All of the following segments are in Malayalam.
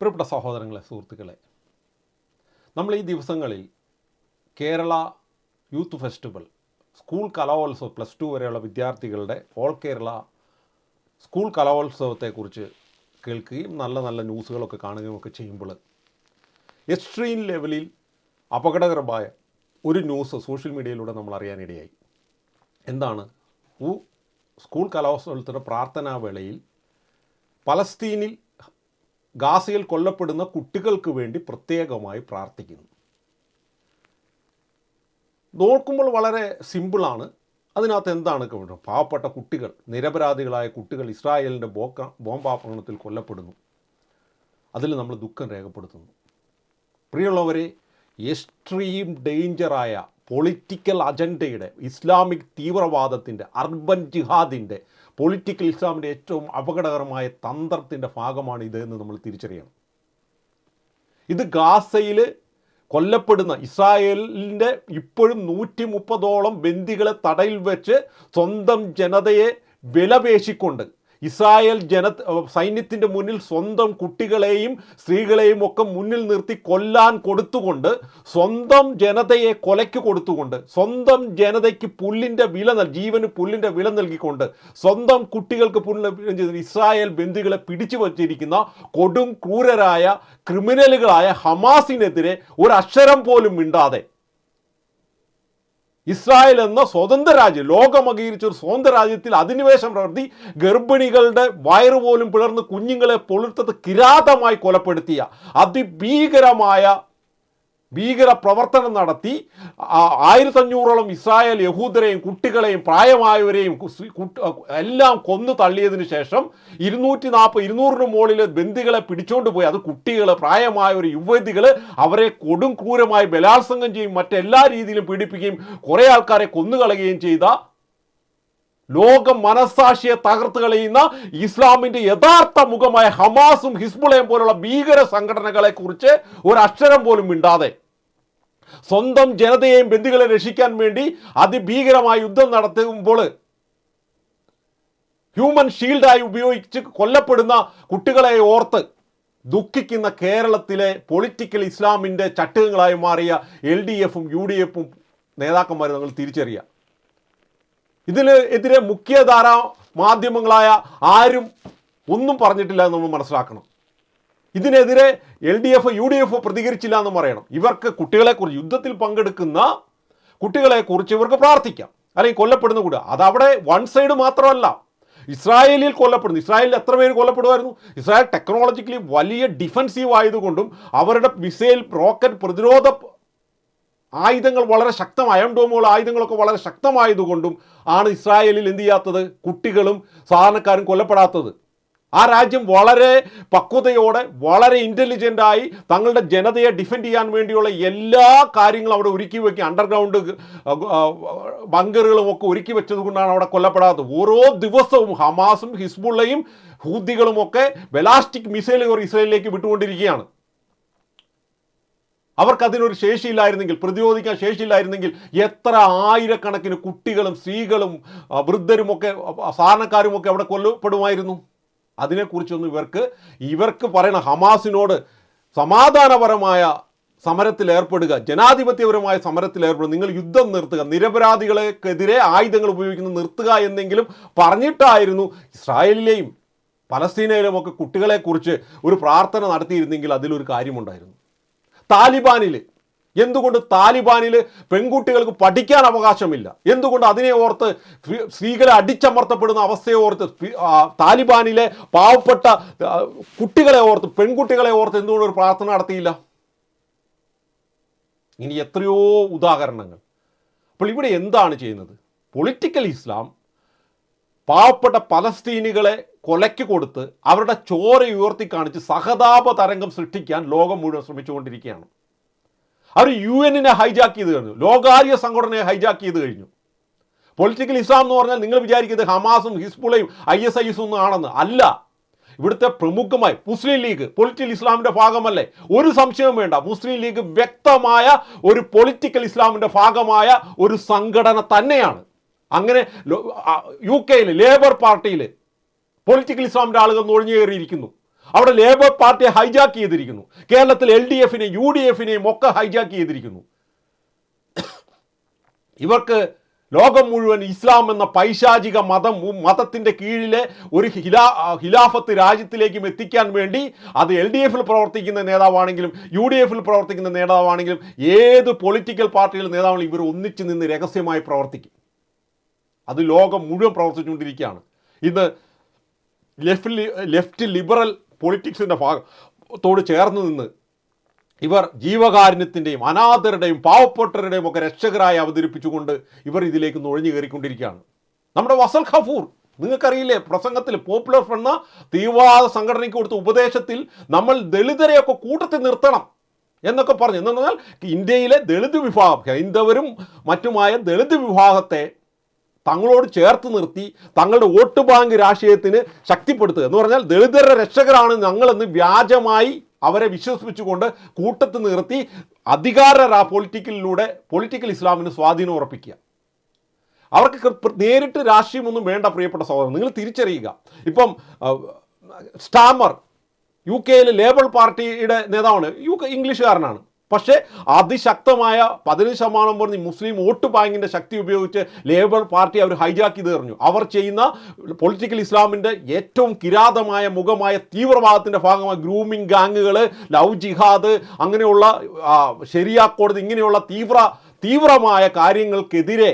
പ്രിയപ്പെട്ട സഹോദരങ്ങളെ സുഹൃത്തുക്കളെ നമ്മൾ ഈ ദിവസങ്ങളിൽ Kerala youth festival school Kalolsavam plus two വരെയുള്ള വിദ്യാർത്ഥികളുടെ ഓൾ കേരള സ്കൂൾ കലോത്സവത്തെക്കുറിച്ച് കേൾക്കുകയും നല്ല നല്ല ന്യൂസുകളൊക്കെ കാണുകയും ഒക്കെ ചെയ്യുമ്പോൾ എക്സ്ട്രീം ലെവലിൽ അപകടകരമായ ഒരു ന്യൂസ് സോഷ്യൽ മീഡിയയിലൂടെ നമ്മൾ അറിയാനിടയായി. എന്താണ്? സ്കൂൾ കലോത്സവത്തിന്റെ പ്രാർത്ഥനാ വേളയിൽ പലസ്തീനിൽ ഗാസയിൽ കൊല്ലപ്പെടുന്ന കുട്ടികൾക്ക് വേണ്ടി പ്രത്യേകമായി പ്രാർത്ഥിക്കുന്നു. നോക്കുമ്പോൾ വളരെ സിമ്പിളാണ്. അതിനകത്ത് എന്താണ് പാവപ്പെട്ട കുട്ടികൾ നിരപരാധികളായ കുട്ടികൾ ഇസ്രായേലിന്റെ ബോക്ക ബോംബാക്രമണത്തിൽ കൊല്ലപ്പെടുന്നു. അതിൽ നമ്മൾ ദുഃഖം രേഖപ്പെടുത്തുന്നു. പ്രിയമുള്ളവരെ എക്സ്ട്രീം ഡേഞ്ചറായ പൊളിറ്റിക്കൽ അജണ്ടയുടെ ഇസ്ലാമിക് തീവ്രവാദത്തിന്റെ അർബൻ ജിഹാദിന്റെ പൊളിറ്റിക്കൽ ഇസ്ലാമിന്റെ ഏറ്റവും അപകടകരമായ തന്ത്രത്തിന്റെ ഭാഗമാണ് ഇത് എന്ന് നമ്മൾ തിരിച്ചറിയണം. ഇത് ഗാസയിൽ കൊല്ലപ്പെടുന്ന ഇസ്രായേലിന്റെ ഇപ്പോഴും നൂറ്റി മുപ്പതോളം ബന്ദികളെ തടയിൽ വെച്ച് സ്വന്തം ജനതയെ വിലപേശിക്കൊണ്ട് ഇസ്രായേൽ ജന സൈന്യത്തിന്റെ മുന്നിൽ സ്വന്തം കുട്ടികളെയും സ്ത്രീകളെയും ഒക്കെ മുന്നിൽ നിർത്തി കൊല്ലാൻ കൊടുത്തുകൊണ്ട് സ്വന്തം ജനതയെ കൊലയ്ക്ക് കൊടുത്തുകൊണ്ട് സ്വന്തം ജനതയ്ക്ക് പുല്ലിന്റെ വില നൽ ജീവന് പുല്ലിന്റെ വില നൽകിക്കൊണ്ട് സ്വന്തം കുട്ടികൾക്ക് പുല്ല് ഇസ്രായേൽ ബന്ദികളെ പിടിച്ചു വച്ചിരിക്കുന്ന കൊടും ക്രൂരരായ ക്രിമിനലുകളായ ഹമാസിനെതിരെ ഒരു അക്ഷരം പോലും മിണ്ടാതെ ഇസ്രായേൽ എന്ന സ്വതന്ത്ര രാജ്യം ലോകം അംഗീകരിച്ച ഒരു സ്വതന്ത്ര രാജ്യത്തിൽ അധിനിവേശം പ്രവർത്തി ഗർഭിണികളുടെ വയറ് പോലും പിളർന്ന് കുഞ്ഞുങ്ങളെ പൊളിർത്തത് കിരാതമായി കൊലപ്പെടുത്തിയ അതിഭീകരമായ ഭീകര പ്രവർത്തനം നടത്തി ആയിരത്തഞ്ഞൂറോളം ഇസ്രായേൽ യഹൂദരെയും കുട്ടികളെയും പ്രായമായവരെയും എല്ലാം കൊന്നു തള്ളിയതിനു ശേഷം ഇരുന്നൂറ്റി നാൽപ്പത് ഇരുന്നൂറിന് മുകളിൽ ബന്ദികളെ പിടിച്ചോണ്ട് പോയി. അത് കുട്ടികൾ പ്രായമായവർ യുവതികൾ അവരെ കൊടും ക്രൂരമായി ബലാത്സംഗം ചെയ്യും മറ്റെല്ലാ രീതിയിലും പീഡിപ്പിക്കുകയും കുറേ ആൾക്കാരെ കൊന്നുകളയുകയും ചെയ്ത ലോക മനസാക്ഷിയെ തകർത്ത് കളയുന്ന ഇസ്ലാമിന്റെ യഥാർത്ഥ മുഖമായ ഹമാസും ഹിസ്ബുളയും പോലുള്ള ഭീകര സംഘടനകളെക്കുറിച്ച് ഒരു അക്ഷരം പോലും മിണ്ടാതെ സ്വന്തം ജനതയെയും ബന്ധുക്കളെ രക്ഷിക്കാൻ വേണ്ടി അതിഭീകരമായ യുദ്ധം നടത്തുമ്പോൾ ഹ്യൂമൻ ഷീൽഡായി ഉപയോഗിച്ച് കൊല്ലപ്പെടുന്ന കുട്ടികളെ ഓർത്ത് ദുഃഖിക്കുന്ന കേരളത്തിലെ പൊളിറ്റിക്കൽ ഇസ്ലാമിന്റെ ചട്ടുകങ്ങളായി മാറിയ എൽ ഡി എഫും യു ഡി എഫും നേതാക്കന്മാർ നമ്മൾ തിരിച്ചറിയുക ഇതിന് എതിരെ മുഖ്യധാര മാധ്യമങ്ങളായ ആരും ഒന്നും പറഞ്ഞിട്ടില്ല എന്ന് നമ്മൾ മനസ്സിലാക്കണം. ഇതിനെതിരെ L D F U D F പ്രതികരിച്ചില്ല എന്ന് പറയണം. ഇവർക്ക് കുട്ടികളെക്കുറിച്ച് യുദ്ധത്തിൽ പങ്കെടുക്കുന്ന കുട്ടികളെക്കുറിച്ച് ഇവർക്ക് പ്രാർത്ഥിക്കാം. അല്ലെങ്കിൽ കൊല്ലപ്പെടുന്ന കൂടെ അതവിടെ വൺ സൈഡ് മാത്രമല്ല. ഇസ്രായേലിൽ കൊല്ലപ്പെടുന്നു. ഇസ്രായേലിൽ എത്ര പേര് കൊല്ലപ്പെടുമായിരുന്നു? ഇസ്രായേൽ ടെക്നോളജിക്കലി വലിയ ഡിഫൻസീവ് ആയതുകൊണ്ടും അവരുടെ മിസൈൽ റോക്കറ്റ് പ്രതിരോധ ആയുധങ്ങൾ വളരെ ശക്തമായ ഡോമുകൾ ആയുധങ്ങളൊക്കെ വളരെ ശക്തമായതുകൊണ്ടും ആണ് ഇസ്രായേലിൽ എന്ത് ചെയ്യാത്തത്? കുട്ടികളും സാധാരണക്കാരും കൊല്ലപ്പെടാത്തത്. ആ രാജ്യം വളരെ പക്വതയോടെ വളരെ ഇന്റലിജന്റായി തങ്ങളുടെ ജനതയെ ഡിഫെൻഡ് ചെയ്യാൻ വേണ്ടിയുള്ള എല്ലാ കാര്യങ്ങളും അവിടെ ഒരുക്കി വെക്കി അണ്ടർഗ്രൗണ്ട് ബങ്കറുകളും ഒക്കെ ഒരുക്കി വെച്ചത് കൊണ്ടാണ് അവിടെ കൊല്ലപ്പെടാത്തത്. ഓരോ ദിവസവും ഹമാസും ഹിസ്ബുള്ളയും ഹൂദികളും ഒക്കെ ബലാസ്റ്റിക് മിസൈലുകൾ ഇസ്രയേലിലേക്ക് വിട്ടുകൊണ്ടിരിക്കുകയാണ്. അവർക്കതിനൊരു ശേഷിയില്ലായിരുന്നെങ്കിൽ പ്രതിരോധിക്കാൻ ശേഷിയില്ലായിരുന്നെങ്കിൽ എത്ര ആയിരക്കണക്കിന് കുട്ടികളും സ്ത്രീകളും വൃദ്ധരുമൊക്കെ സാധാരണക്കാരുമൊക്കെ അവിടെ കൊല്ലപ്പെടുമായിരുന്നു. അതിനെക്കുറിച്ചൊന്നും ഇവർക്ക് ഇവർക്ക് പറയണ ഹമാസിനോട് സമാധാനപരമായ സമരത്തിൽ ഏർപ്പെടുക ജനാധിപത്യപരമായ സമരത്തിൽ ഏർപ്പെടുക നിങ്ങൾ യുദ്ധം നിർത്തുക നിരപരാധികൾക്കെതിരെ ആയുധങ്ങൾ ഉപയോഗിക്കുന്നത് നിർത്തുക എന്നെങ്കിലും പറഞ്ഞിട്ടായിരുന്നു ഇസ്രായേലിലെയും പലസ്തീനയിലും ഒക്കെ കുട്ടികളെക്കുറിച്ച് ഒരു പ്രാർത്ഥന നടത്തിയിരുന്നെങ്കിൽ അതിലൊരു കാര്യമുണ്ടായിരുന്നു. താലിബാനിൽ എന്തുകൊണ്ട് താലിബാനിൽ പെൺകുട്ടികൾക്ക് പഠിക്കാൻ അവകാശമില്ല? എന്തുകൊണ്ട് അതിനെ ഓർത്ത് സ്ത്രീ- സ്ത്രീകളെ അടിച്ചമർത്തപ്പെടുന്ന അവസ്ഥയെ ഓർത്ത് താലിബാനിലെ പാവപ്പെട്ട കുട്ടികളെ ഓർത്ത് പെൺകുട്ടികളെ ഓർത്ത് എന്തുകൊണ്ട് ഒരു പ്രാർത്ഥന നടത്തിയില്ല? ഇനി എത്രയോ ഉദാഹരണങ്ങൾ. അപ്പോൾ ഇവിടെ എന്താണ് ചെയ്യുന്നത്? പൊളിറ്റിക്കൽ ഇസ്ലാം പാവപ്പെട്ട പലസ്തീനികളെ കൊലയ്ക്ക് കൊടുത്ത് അവരുടെ ചോര ഉയർത്തി കാണിച്ച് സഹതാപ തരംഗം സൃഷ്ടിക്കാൻ ലോകം മുഴുവൻ ശ്രമിച്ചുകൊണ്ടിരിക്കുകയാണ്. അവർ യു എന്നിനെ ഹൈജാക്ക് ചെയ്ത് കഴിഞ്ഞു. ലോകാര്യ സംഘടനയെ ഹൈജാക്ക് ചെയ്ത് കഴിഞ്ഞു. പൊളിറ്റിക്കൽ ഇസ്ലാം എന്ന് പറഞ്ഞാൽ നിങ്ങൾ വിചാരിക്കുന്നത് ഹമാസും ഹിസ്ബുളയും ഐ എസ് ഐ എസും ആണെന്ന്. അല്ല. ഇവിടുത്തെ പ്രമുഖമായി മുസ്ലിം ലീഗ് പൊളിറ്റിക്കൽ ഇസ്ലാമിന്റെ ഭാഗമല്ലേ? ഒരു സംശയവും വേണ്ട. മുസ്ലിം ലീഗ് വ്യക്തമായ ഒരു പൊളിറ്റിക്കൽ ഇസ്ലാമിന്റെ ഭാഗമായ ഒരു സംഘടന തന്നെയാണ്. അങ്ങനെ യു കെയിൽ ലേബർ പാർട്ടിയിൽ പൊളിറ്റിക്കൽ ഇസ്ലാമിന്റെ ആളുകൾ നുഴഞ്ഞു കയറിയിരിക്കുന്നു. അവിടെ ലേബർ പാർട്ടിയെ ഹൈജാക്ക് ചെയ്തിരിക്കുന്നു. കേരളത്തിൽ എൽ ഡി എഫിനെയും യു ഡി എഫിനെയും ഒക്കെ ഹൈജാക്ക് ചെയ്തിരിക്കുന്നു. ഇവർക്ക് ലോകം മുഴുവൻ ഇസ്ലാം എന്ന പൈശാചിക മതം മതത്തിന്റെ കീഴിലെ ഒരു ഹിലാ ഹിലാഫത്ത് രാജ്യത്തിലേക്കും എത്തിക്കാൻ വേണ്ടി അത് എൽ ഡി എഫിൽ പ്രവർത്തിക്കുന്ന നേതാവാണെങ്കിലും യു ഡി എഫിൽ പ്രവർത്തിക്കുന്ന നേതാവാണെങ്കിലും ഏത് പൊളിറ്റിക്കൽ പാർട്ടികളുടെ നേതാവാണെങ്കിലും ഇവർ ഒന്നിച്ചു നിന്ന് രഹസ്യമായി പ്രവർത്തിക്കും. അത് ലോകം മുഴുവൻ പ്രവർത്തിച്ചുകൊണ്ടിരിക്കുകയാണ്. ഇന്ന് ലെഫ്റ്റ് ലെഫ്റ്റ് ലിബറൽ പൊളിറ്റിക്സിന്റെ ഭാഗത്തോട് ചേർന്ന് നിന്ന് ഇവർ ജീവകാരുണ്യത്തിന്റെയും അനാഥരുടെയും പാവപ്പെട്ടവരുടെയും ഒക്കെ രക്ഷകരായി അവതരിപ്പിച്ചുകൊണ്ട് ഇവർ ഇതിലേക്ക് നുഴഞ്ഞു കയറിക്കൊണ്ടിരിക്കുകയാണ്. നമ്മുടെ വസൽ ഖഫൂർ നിങ്ങൾക്കറിയില്ലേ പ്രസംഗത്തിൽ പോപ്പുലർ ഫ്രണ്ട് തീവ്രവാദ സംഘടനയ്ക്ക് കൊടുത്ത ഉപദേശത്തിൽ നമ്മൾ ദളിതരെയൊക്കെ കൂട്ടത്തിൽ നിർത്തണം എന്നൊക്കെ പറഞ്ഞു. എന്ന് പറഞ്ഞാൽ ഇന്ത്യയിലെ ദളിത് വിഭാഗം ഹൈന്ദവരും മറ്റുമായ ദളിത് വിഭാഗത്തെ തങ്ങളോട് ചേർത്ത് നിർത്തി തങ്ങളുടെ വോട്ട് ബാങ്ക് രാഷ്ട്രീയത്തിന് ശക്തിപ്പെടുത്തുക. എന്ന് പറഞ്ഞാൽ ദളിതരുടെ രക്ഷകരാണ് ഞങ്ങളെന്ന് വ്യാജമായി അവരെ വിശ്വസിപ്പിച്ചുകൊണ്ട് കൂട്ടത്ത് നിർത്തി അധികാര പൊളിറ്റിക്കലിലൂടെ പൊളിറ്റിക്കൽ ഇസ്ലാമിന് സ്വാധീനം ഉറപ്പിക്കുക. അവർക്ക് നേരിട്ട് രാഷ്ട്രീയമൊന്നും വേണ്ട പ്രിയപ്പെട്ട സഹോദരൻ നിങ്ങൾ തിരിച്ചറിയുക. ഇപ്പം സ്റ്റാമർ യു കെയിലെ ലേബർ പാർട്ടിയുടെ നേതാവാണ് യു ഇംഗ്ലീഷുകാരനാണ്. പക്ഷേ അതിശക്തമായ പതിനഞ്ച് ശതമാനം പറഞ്ഞ് മുസ്ലിം വോട്ട് ബാങ്കിന്റെ ശക്തി ഉപയോഗിച്ച് ലേബർ പാർട്ടി അവർ ഹൈജാക്ക് എറിഞ്ഞു. അവർ ചെയ്യുന്ന പൊളിറ്റിക്കൽ ഇസ്ലാമിന്റെ ഏറ്റവും കിരാതമായ മുഖമായ തീവ്രവാദത്തിന്റെ ഭാഗമായ ഗ്രൂമിംഗ് ഗാങ്ങുകൾ ലവ് ജിഹാദ് അങ്ങനെയുള്ള ശരിയാ കോടതി ഇങ്ങനെയുള്ള തീവ്ര തീവ്രമായ കാര്യങ്ങൾക്കെതിരെ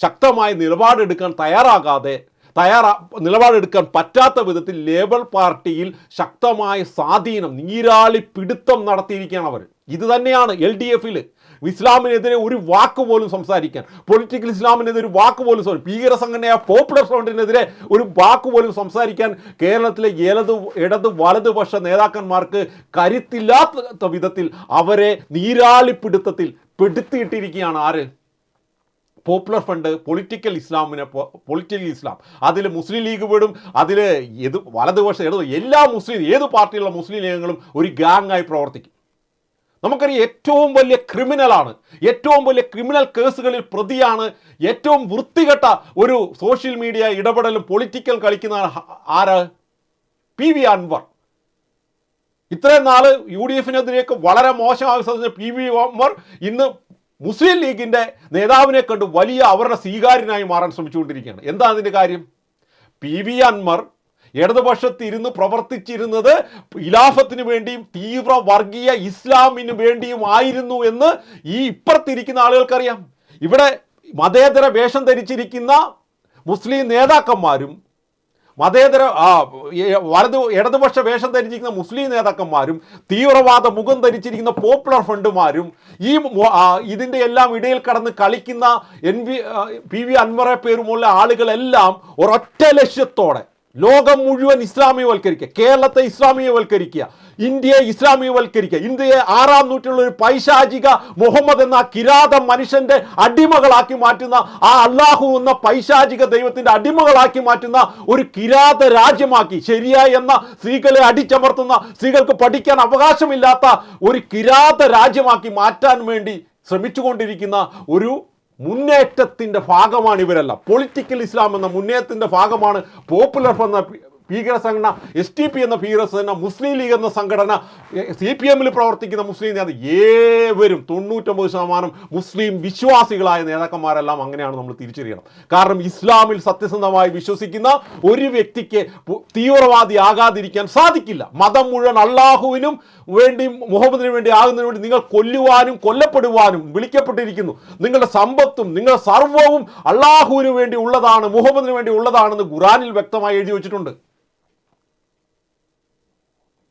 ശക്തമായ നിലപാടെടുക്കാൻ തയ്യാറാകാതെ തയ്യാറാ നിലപാടെടുക്കാൻ പറ്റാത്ത വിധത്തിൽ ലേബർ പാർട്ടിയിൽ ശക്തമായ സ്വാധീനം നീരാളി പിടുത്തം നടത്തിയിരിക്കുകയാണ് അവർ. ഇത് തന്നെയാണ് എൽ ഡി എഫിൽ ഇസ്ലാമിനെതിരെ ഒരു വാക്ക് പോലും സംസാരിക്കാൻ പൊളിറ്റിക്കൽ ഇസ്ലാമിനെതിരെ ഒരു വാക്ക് പോലും സോറി ഭീകര സംഘടനയായ പോപ്പുലർ ഫ്രണ്ടിനെതിരെ ഒരു വാക്ക് പോലും സംസാരിക്കാൻ കേരളത്തിലെ ഇടത് ഇടത് വലതുപക്ഷ നേതാക്കന്മാർക്ക് കരുത്തില്ലാത്ത വിധത്തിൽ അവരെ നീരാളിപ്പിടുത്തത്തിൽ പെടുത്തിയിട്ടിരിക്കുകയാണ് ആര്? പോപ്പുലർ ഫണ്ട് പൊളിറ്റിക്കൽ ഇസ്ലാമിനെ പൊളിറ്റിക്കൽ ഇസ്ലാം. അതിൽ മുസ്ലിം ലീഗ് പെടും അതിൽ ഏത് വലതുപക്ഷ ഇടത് എല്ലാ മുസ്ലിം ഏത് പാർട്ടിയുള്ള മുസ്ലിം ലീഗങ്ങളും ഒരു ഗാങ്ങായി പ്രവർത്തിക്കും. നമുക്കറിയാം ഏറ്റവും വലിയ ക്രിമിനലാണ് ഏറ്റവും വലിയ ക്രിമിനൽ കേസുകളിൽ പ്രതിയാണ് ഏറ്റവും വൃത്തികെട്ട ഒരു സോഷ്യൽ മീഡിയ ഇടപെടലും പൊളിറ്റിക്കൽ കളിക്കുന്ന ആര്? P V Anvar. ഇത്രയും നാൾ യു ഡി എഫിനെതിരെയൊക്കെ വളരെ മോശമായി സാധിച്ച പി. വി. അൻവർ ഇന്ന് മുസ്ലിം ലീഗിന്റെ നേതാവിനെ കണ്ട് വലിയ അവരുടെ സ്വീകാര്യനായി മാറാൻ ശ്രമിച്ചുകൊണ്ടിരിക്കുകയാണ്. എന്താ അതിന്റെ കാര്യം? പി. വി. അൻവർ ഇടതുപക്ഷത്ത് ഇരുന്ന് പ്രവർത്തിച്ചിരുന്നത് ഇലാഫത്തിന് വേണ്ടിയും തീവ്ര വർഗീയ ഇസ്ലാമിന് വേണ്ടിയും ആയിരുന്നു എന്ന് ഈ ഇപ്പുറത്തിരിക്കുന്ന ആളുകൾക്കറിയാം. ഇവിടെ മതേതര വേഷം ധരിച്ചിരിക്കുന്ന മുസ്ലിം നേതാക്കന്മാരും മതേതര വലതു ഇടതുപക്ഷ വേഷം ധരിച്ചിരിക്കുന്ന മുസ്ലിം നേതാക്കന്മാരും തീവ്രവാദ മുഖം ധരിച്ചിരിക്കുന്ന പോപ്പുലർ ഫണ്ടുമാരും ഈ ഇതിന്റെ എല്ലാം ഇടയിൽ കടന്ന് കളിക്കുന്ന എൻ വി പി വി അൻവറെ പേരുമുള്ള ആളുകളെല്ലാം ഒരൊറ്റ ലക്ഷ്യത്തോടെ ലോകം മുഴുവൻ ഇസ്ലാമികവൽക്കരിക്കുക കേരളത്തെ ഇസ്ലാമികവൽക്കരിക്കുക ഇന്ത്യയെ ഇസ്ലാമികവൽക്കരിക്കുക ഇന്ത്യയെ ആറാം നൂറ്റിലുള്ള ഒരു പൈശാചിക മുഹമ്മദ് എന്ന കിരാത മനുഷ്യന്റെ അടിമകളാക്കി മാറ്റുന്ന ആ അള്ളാഹു എന്ന പൈശാചിക ദൈവത്തിന്റെ അടിമകളാക്കി മാറ്റുന്ന ഒരു കിരാത രാജ്യമാക്കി ശരിയായി എന്ന സ്ത്രീകളെ അടിച്ചമർത്തുന്ന സ്ത്രീകൾക്ക് പഠിക്കാൻ അവകാശമില്ലാത്ത ഒരു കിരാത രാജ്യമാക്കി മാറ്റാൻ വേണ്ടി ശ്രമിച്ചുകൊണ്ടിരിക്കുന്ന ഒരു മുന്നേറ്റത്തിന്റെ ഭാഗമാണ് ഇവരെല്ലാം. പൊളിറ്റിക്കൽ ഇസ്ലാം എന്ന മുന്നേറ്റത്തിന്റെ ഭാഗമാണ് പോപ്പുലർ എന്ന ഭീകര സംഘടന എസ് ടി പി എന്ന ഭീകര സംഘടന മുസ്ലിം ലീഗ് എന്ന സംഘടന സി പി എമ്മിൽ പ്രവർത്തിക്കുന്ന മുസ്ലിം നേതാ ഏവരും തൊണ്ണൂറ്റൊമ്പത് ശതമാനം മുസ്ലിം വിശ്വാസികളായ നേതാക്കന്മാരെല്ലാം അങ്ങനെയാണ് നമ്മൾ തിരിച്ചറിയണം. കാരണം ഇസ്ലാമിൽ സത്യസന്ധമായി വിശ്വസിക്കുന്ന ഒരു വ്യക്തിക്ക് തീവ്രവാദി ആകാതിരിക്കാൻ സാധിക്കില്ല. മതം മുഴുവൻ അള്ളാഹുവിനും വേണ്ടി മുഹമ്മദിനു വേണ്ടി ആകുന്നതിന് വേണ്ടി നിങ്ങൾ കൊല്ലുവാനും കൊല്ലപ്പെടുവാനും വിളിക്കപ്പെട്ടിരിക്കുന്നു. നിങ്ങളുടെ സമ്പത്തും നിങ്ങളുടെ സർവവും അള്ളാഹുവിന് വേണ്ടി ഉള്ളതാണ് മുഹമ്മദിന് വേണ്ടി ഉള്ളതാണെന്ന് ഖുറാനിൽ വ്യക്തമായി എഴുതി വെച്ചിട്ടുണ്ട്.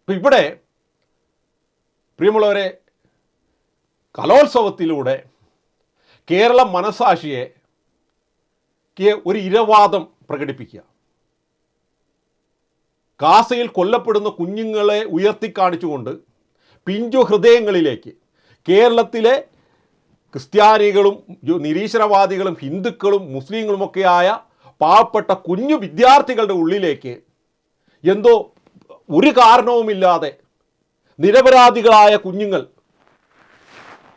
ഇപ്പൊ ഇവിടെ പ്രിയമുള്ളവരെ കലോത്സവത്തിലൂടെ കേരള മനസാക്ഷിയെ ഒരു ഇരവാദം പ്രകടിപ്പിക്കുക. കാസയിൽ കൊല്ലപ്പെടുന്ന കുഞ്ഞുങ്ങളെ ഉയർത്തിക്കാണിച്ചുകൊണ്ട് പിഞ്ചു ഹൃദയങ്ങളിലേക്ക് കേരളത്തിലെ ക്രിസ്ത്യാനികളും നിരീശ്വരവാദികളും ഹിന്ദുക്കളും മുസ്ലിങ്ങളുമൊക്കെയായ പാവപ്പെട്ട കുഞ്ഞു വിദ്യാർത്ഥികളുടെ ഉള്ളിലേക്ക് എന്തോ ഒരു കാരണവുമില്ലാതെ നിരപരാധികളായ കുഞ്ഞുങ്ങൾ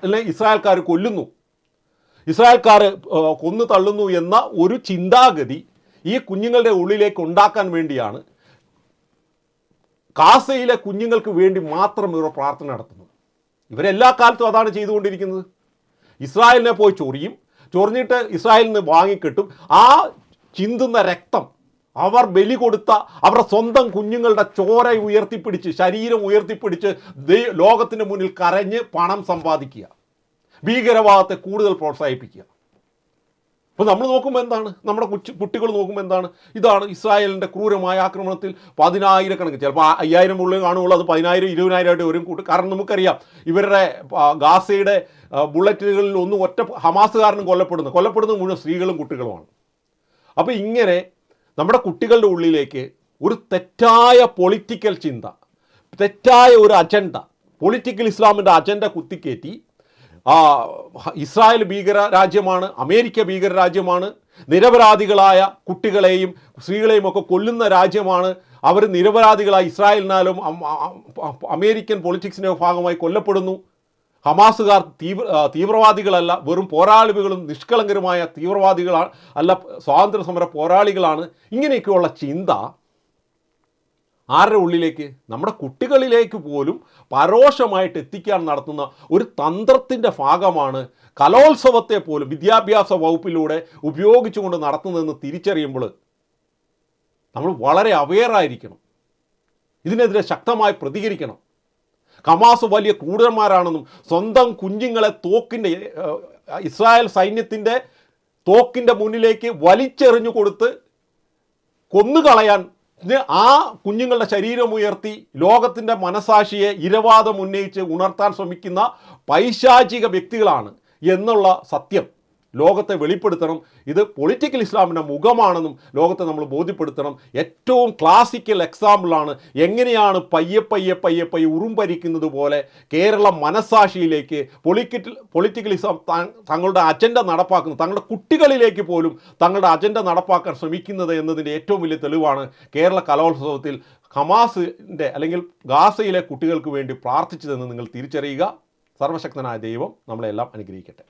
അല്ലെ ഇസ്രായേൽക്കാർ കൊല്ലുന്നു. ഇസ്രായേൽക്കാർ കൊന്നു തള്ളുന്നു എന്ന ഒരു ചിന്താഗതി ഈ കുഞ്ഞുങ്ങളുടെ ഉള്ളിലേക്ക് ഉണ്ടാക്കാൻ വേണ്ടിയാണ് കാസയിലെ കുഞ്ഞുങ്ങൾക്ക് വേണ്ടി മാത്രം ഇവർ പ്രാർത്ഥന നടത്തുന്നത്. ഇവരെല്ലാ കാലത്തും അതാണ് ചെയ്തുകൊണ്ടിരിക്കുന്നത്. ഇസ്രായേലിനെ പോയി ചൊറിയും ചൊറിഞ്ഞിട്ട് ഇസ്രായേലിൽ നിന്ന് വാങ്ങിക്കിട്ടും. ആ ചിന്തുന്ന രക്തം അവർ ബലി കൊടുത്ത അവരുടെ സ്വന്തം കുഞ്ഞുങ്ങളുടെ ചോര ഉയർത്തിപ്പിടിച്ച് ശരീരം ഉയർത്തിപ്പിടിച്ച് ലോകത്തിന് മുന്നിൽ കരഞ്ഞ് പണം സമ്പാദിക്കുക. ഭീകരവാദത്തെ കൂടുതൽ പ്രോത്സാഹിപ്പിക്കുക. അപ്പോൾ നമ്മൾ നോക്കുമ്പോൾ എന്താണ്? നമ്മുടെ കൊച്ചു കുട്ടികൾ നോക്കുമ്പോൾ എന്താണ്? ഇതാണ് ഇസ്രായേലിന്റെ ക്രൂരമായ ആക്രമണത്തിൽ പതിനായിരക്കണക്കിന് ചിലപ്പോൾ അയ്യായിരം ഉള്ളിൽ കാണുള്ളൂ അത് പതിനായിരം ഇരുപതിനായിരം ആയിട്ട് വരും. കൂട്ട് കാരണം നമുക്കറിയാം ഇവരുടെ ഗാസയുടെ ബുള്ളറ്റുകളിൽ ഒന്നും ഒറ്റ ഹമാസുകാരനും കൊല്ലപ്പെടുന്നു. കൊല്ലപ്പെടുന്നത് മുഴുവൻ സ്ത്രീകളും കുട്ടികളുമാണ്. അപ്പോൾ ഇങ്ങനെ നമ്മുടെ കുട്ടികളുടെ ഉള്ളിലേക്ക് ഒരു തെറ്റായ പൊളിറ്റിക്കൽ ചിന്ത തെറ്റായ ഒരു അജണ്ട പൊളിറ്റിക്കൽ ഇസ്ലാമിന്റെ അജണ്ട കുത്തിക്കയറ്റി ഇസ്രായേൽ ഭീകര രാജ്യമാണ് അമേരിക്ക ഭീകര രാജ്യമാണ് നിരപരാധികളായ കുട്ടികളെയും സ്ത്രീകളെയും ഒക്കെ കൊല്ലുന്ന രാജ്യമാണ് അവർ നിരപരാധികളായി ഇസ്രായേലിനാലും അമേരിക്കൻ പൊളിറ്റിക്സിന്റെ ഭാഗമായി കൊല്ലപ്പെടുന്നു. ഹമാസുകാർ തീവ്ര തീവ്രവാദികളല്ല വെറും പോരാളികളും നിഷ്കളങ്കരുമായ തീവ്രവാദികളാണ് അല്ല സ്വാതന്ത്ര്യ സമര പോരാളികളാണ്. ഇങ്ങനെയൊക്കെയുള്ള ചിന്ത ആരുടെ ഉള്ളിലേക്ക്? നമ്മുടെ കുട്ടികളിലേക്ക് പോലും പരോക്ഷമായിട്ട് എത്തിക്കാൻ നടത്തുന്ന ഒരു തന്ത്രത്തിന്റെ ഭാഗമാണ് കലോത്സവത്തെ പോലും വിദ്യാഭ്യാസ വകുപ്പിലൂടെ ഉപയോഗിച്ചുകൊണ്ട് നടത്തുന്നതെന്ന് തിരിച്ചറിയുമ്പോൾ നമ്മൾ വളരെ അവെയറായിരിക്കണം ഇതിനെതിരെ ശക്തമായി പ്രതികരിക്കണം. ഹമാസ് വലിയ ക്രൂരന്മാരാണെന്നും സ്വന്തം കുഞ്ഞുങ്ങളെ തോക്കിന്റെ ഇസ്രായേൽ സൈന്യത്തിന്റെ തോക്കിന്റെ മുന്നിലേക്ക് വലിച്ചെറിഞ്ഞു കൊടുത്ത് കൊന്നുകളയാൻ ആ കുഞ്ഞുങ്ങളുടെ ശരീരം ഉയർത്തി ലോകത്തിന്റെ മനസാക്ഷിയെ ഇരവാദം ഉന്നയിച്ച് ഉണർത്താൻ ശ്രമിക്കുന്ന പൈശാചിക വ്യക്തികളാണ് എന്നുള്ള സത്യം. ലോകത്തെ വെളിപ്പെടുത്തണം. ഇത് പൊളിറ്റിക്കൽ ഇസ്ലാമിന്റെ മുഖമാണെന്നും ലോകത്തെ നമ്മൾ ബോധ്യപ്പെടുത്തണം. ഏറ്റവും ക്ലാസിക്കൽ എക്സാമ്പിളാണ് എങ്ങനെയാണ് പയ്യെ പയ്യെ പയ്യെ പയ്യെ ഉറുമ്പരിക്കുന്നത് പോലെ കേരള മനസാക്ഷിയിലേക്ക് പൊളിറ്റിക്കൽ പൊളിറ്റിക്കൽ ഇസ്ലാം തങ്ങളുടെ അജണ്ട നടപ്പാക്കുന്നത് തങ്ങളുടെ കുട്ടികളിലേക്ക് പോലും തങ്ങളുടെ അജണ്ട നടപ്പാക്കാൻ ശ്രമിക്കുന്നത് എന്നതിന്റെ ഏറ്റവും വലിയ തെളിവാണ് കേരള കലോത്സവത്തിൽ ഹമാസിന്റെ അല്ലെങ്കിൽ ഗാസയിലെ കുട്ടികൾക്ക് വേണ്ടി പ്രാർത്ഥിച്ചതെന്ന് നിങ്ങൾ തിരിച്ചറിയുക. സർവശക്തനായ ദൈവം നമ്മളെല്ലാം അനുഗ്രഹിക്കട്ടെ.